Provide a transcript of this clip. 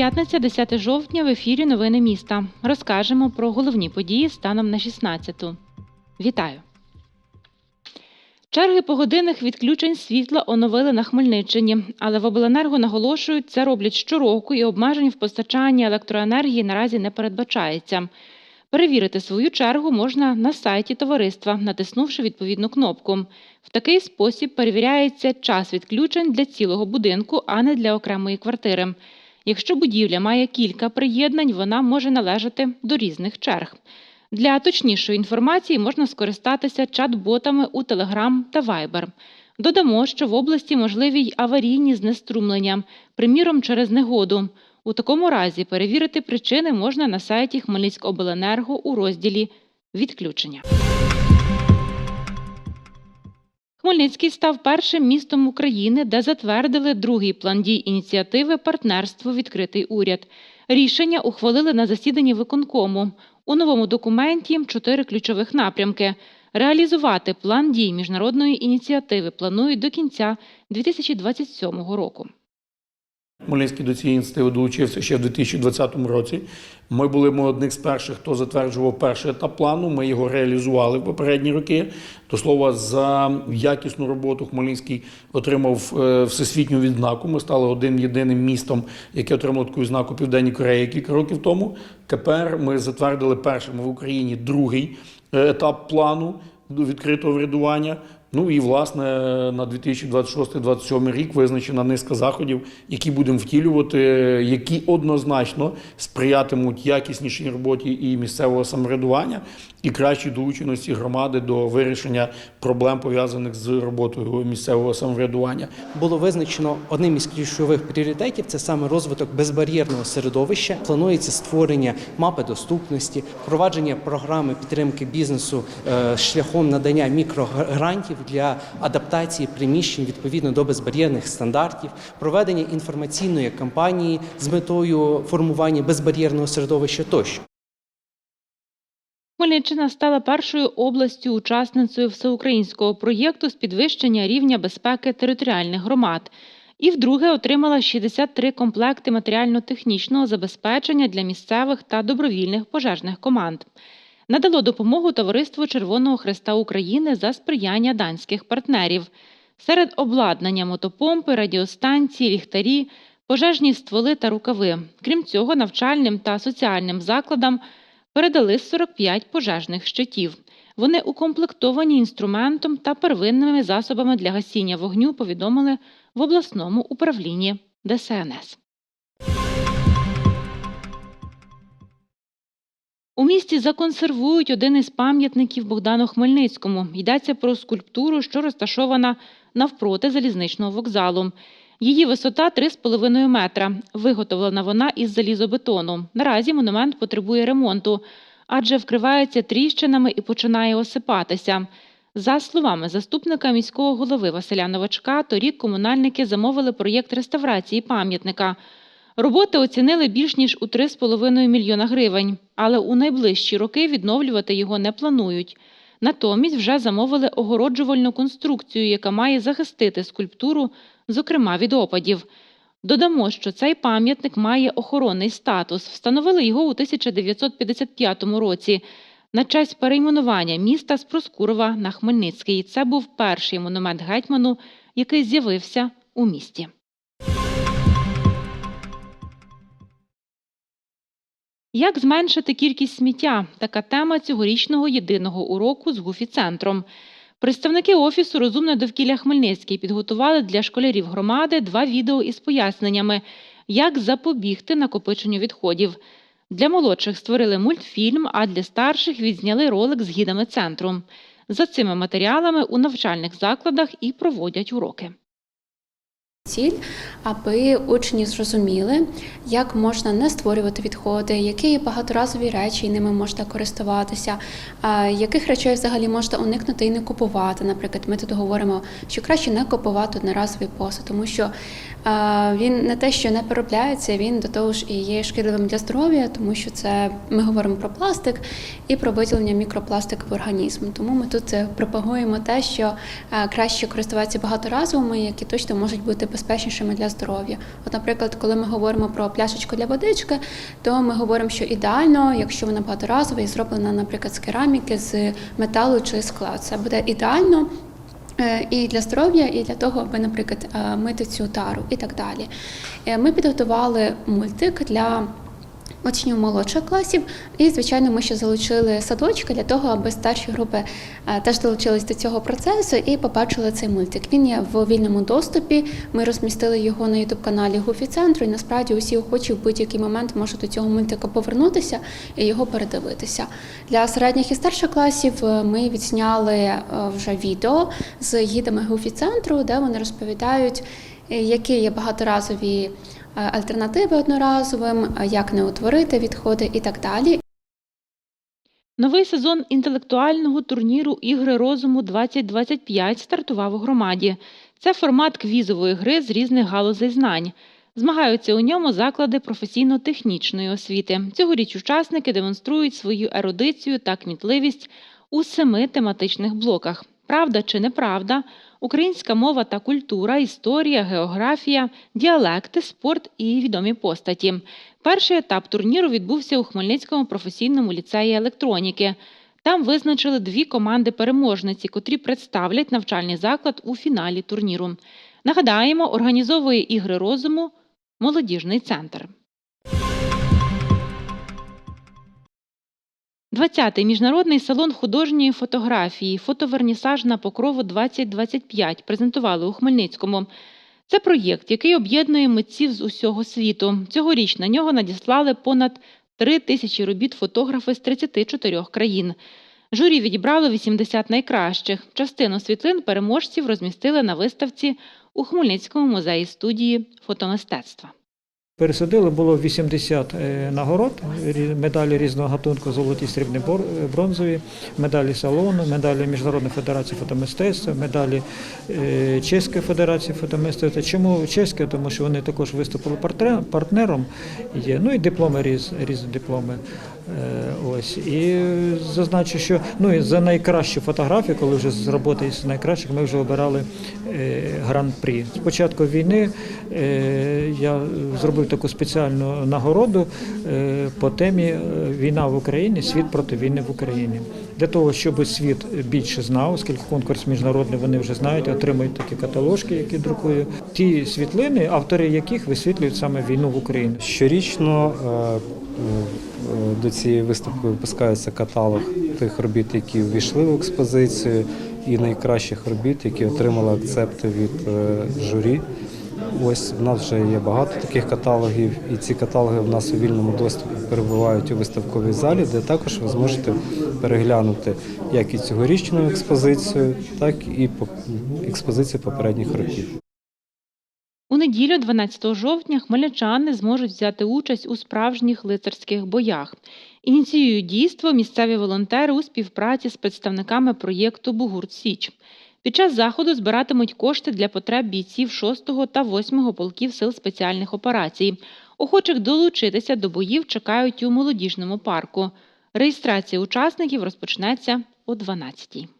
П'ятниця, 10 жовтня, в ефірі Новини міста. Розкажемо про головні події станом на 16-ту. Вітаю! Черги погодинних відключень світла оновили на Хмельниччині, але в обленерго наголошують, це роблять щороку і обмежень в постачанні електроенергії наразі не передбачається. Перевірити свою чергу можна на сайті товариства, натиснувши відповідну кнопку. В такий спосіб перевіряється час відключень для цілого будинку, а не для окремої квартири. Якщо будівля має кілька приєднань, вона може належати до різних черг. Для точнішої інформації можна скористатися чат-ботами у Telegram та Viber. Додамо, що в області можливі й аварійні знеструмлення, приміром через негоду. У такому разі перевірити причини можна на сайті Хмельницькобленерго у розділі Відключення. Хмельницький став першим містом України, де затвердили другий план дій ініціативи Партнерство відкритий уряд. Рішення ухвалили на засіданні виконкому. У новому документі чотири ключових напрямки. Реалізувати план дій міжнародної ініціативи планують до кінця 2027 року. Хмельницький до цієї ініціативи долучився ще в 2020 році. Ми були ми одних з перших, хто затверджував перший етап плану. Ми його реалізували в попередні роки. До слова, за якісну роботу Хмельницький отримав е, всесвітню відзнаку. Ми стали одним єдиним містом, яке отримало таку відзнаку Південній Кореї кілька років тому. Тепер ми затвердили першим в Україні другий е, етап плану відкритого врядування. Ну і власне на 2026-2027 рік визначена низка заходів, які будемо втілювати, які однозначно сприятимуть якіснішій роботі і місцевого самоврядування, і кращій долученості громади до вирішення проблем пов'язаних з роботою місцевого самоврядування. було визначено одним із ключових пріоритетів це саме розвиток безбар'єрного середовища. Планується створення мапи доступності, впровадження програми підтримки бізнесу е, шляхом надання мікрогрантів для адаптації приміщень відповідно до безбар'єрних стандартів, проведення інформаційної кампанії з метою формування безбар'єрного середовища тощо. Хмельниччина стала першою областю учасницею всеукраїнського проєкту з підвищення рівня безпеки територіальних громад. І вдруге отримала 63 комплекти матеріально-технічного забезпечення для місцевих та добровільних пожежних команд. Надало допомогу Товариству Червоного Хреста України за сприяння данських партнерів. Серед обладнання мотопомпи, радіостанції, ліхтарі, пожежні стволи та рукави. Крім цього, навчальним та соціальним закладам передали 45 пожежних щитів. Вони укомплектовані інструментом та первинними засобами для гасіння вогню, повідомили в обласному управлінні ДСНС. У місті законсервують один із пам'ятників Богдану Хмельницькому. Йдеться про скульптуру, що розташована навпроти залізничного вокзалу. Її висота 3,5 метра. Виготовлена вона із залізобетону. Наразі монумент потребує ремонту, адже вкривається тріщинами і починає осипатися. За словами заступника міського голови Василя Новачка, торік комунальники замовили проєкт реставрації пам'ятника. Роботи оцінили більш ніж у 3,5 мільйона гривень, але у найближчі роки відновлювати його не планують. Натомість вже замовили огороджувальну конструкцію, яка має захистити скульптуру, зокрема від опадів. Додамо, що цей пам'ятник має охоронний статус. Встановили його у 1955 році на честь перейменування міста з Проскурова на Хмельницький. Це був перший монумент гетьману, який з'явився у місті. Як зменшити кількість сміття? Така тема цьогорічного єдиного уроку з Гуфі-центром. Представники офісу Розумне довкілля Хмельницький підготували для школярів громади два відео із поясненнями, як запобігти накопиченню відходів. Для молодших створили мультфільм, а для старших відзняли ролик з гідами центру. За цими матеріалами у навчальних закладах і проводять уроки. Ціль, аби учні зрозуміли, як можна не створювати відходи, які багаторазові речі, ними можна користуватися, яких речей взагалі можна уникнути і не купувати. Наприклад, ми тут говоримо, що краще не купувати одноразовий посуд, тому що він не те, що не переробляється, він до того ж і є шкідливим для здоров'я, тому що це ми говоримо про пластик і про виділення мікропластику в організм. Тому ми тут е, пропагуємо те, що е, краще користуватися багаторазовими, які точно можуть бути безпечнішими для здоров'я. От, наприклад, коли ми говоримо про пляшечку для водички, то ми говоримо, що ідеально, якщо вона багаторазова і зроблена, наприклад, з кераміки, з металу чи скла, це буде ідеально. Е, І для здоров'я, і для того, аби, наприклад, е, мити цю тару і так далі. Е, Ми підготували мультик для учнів молодших класів, і, звичайно, ми ще залучили садочки для того, аби старші групи е, теж долучились до цього процесу і побачили цей мультик. Він є в вільному доступі. Ми розмістили його на ютуб-каналі Гуфі центру, і насправді усі охочі в будь-який момент можуть до цього мультика повернутися і його передивитися. Для середніх і старших класів е, ми відзняли е, вже відео з гідами Гуфі центру, де вони розповідають, які є багаторазові альтернативи одноразовим, е, як не утворити відходи і так далі. Новий сезон інтелектуального турніру Ігри розуму 2025 стартував у громаді. Це формат квізової гри з різних галузей знань. Змагаються у ньому заклади професійно-технічної освіти. Цьогоріч учасники демонструють свою ерудицію та кмітливість у семи тематичних блоках: правда чи неправда, українська мова та культура, історія, географія, діалекти, спорт і відомі постаті. Перший етап турніру відбувся у Хмельницькому професійному ліцеї електроніки. Там визначили дві команди переможниці, котрі представлять навчальний заклад у фіналі турніру. Нагадаємо, організовує ігри розуму молодіжний центр. 20-й міжнародний салон художньої фотографії Фотовернісаж на покрову 2025 презентували у Хмельницькому. Це проєкт, який об'єднує митців з усього світу. Цьогоріч на нього надіслали понад 3 тисячі робіт фотографи з 34 країн. Журі відібрало 80 найкращих. Частину світлин переможців розмістили на виставці у Хмельницькому музеї студії фотомистецтва. Пересудили було 80 е, нагород, медалі різного гатунку, золоті, срібні, е, бронзові, медалі салону, медалі Міжнародної федерації фотомистецтва, медалі е, Чеської федерації фотомистецтва. Чому чеське? Тому що вони також виступили партнером. Є. Ну і дипломи різ, різні дипломи. Е, Ось і зазначу, що ну і за найкращу фотографію, коли вже з роботи із найкращих, ми вже обирали е, гран-прі. З початку війни е, я зробив таку спеціальну нагороду по темі Війна в Україні, світ проти війни в Україні. Для того, щоб світ більше знав, оскільки конкурс міжнародний вони вже знають, отримують такі каталожки, які друкую. Ті світлини, автори яких висвітлюють саме війну в Україні. Щорічно е, до цієї виставки випускається каталог тих робіт, які ввійшли в експозицію, і найкращих робіт, які отримали акцепти від е, журі. Ось в нас вже є багато таких каталогів, і ці каталоги в нас у вільному доступі перебувають у виставковій залі, де також ви зможете переглянути як і цьогорічну експозицію, так і експозицію попередніх років. Неділю, 12 жовтня, хмельничани зможуть взяти участь у справжніх лицарських боях. Ініціюють дійство місцеві волонтери у співпраці з представниками проєкту Бугурт Січ. Під час заходу збиратимуть кошти для потреб бійців 6-го та 8-го полків сил спеціальних операцій. Охочих долучитися до боїв чекають у молодіжному парку. Реєстрація учасників розпочнеться о 12-й.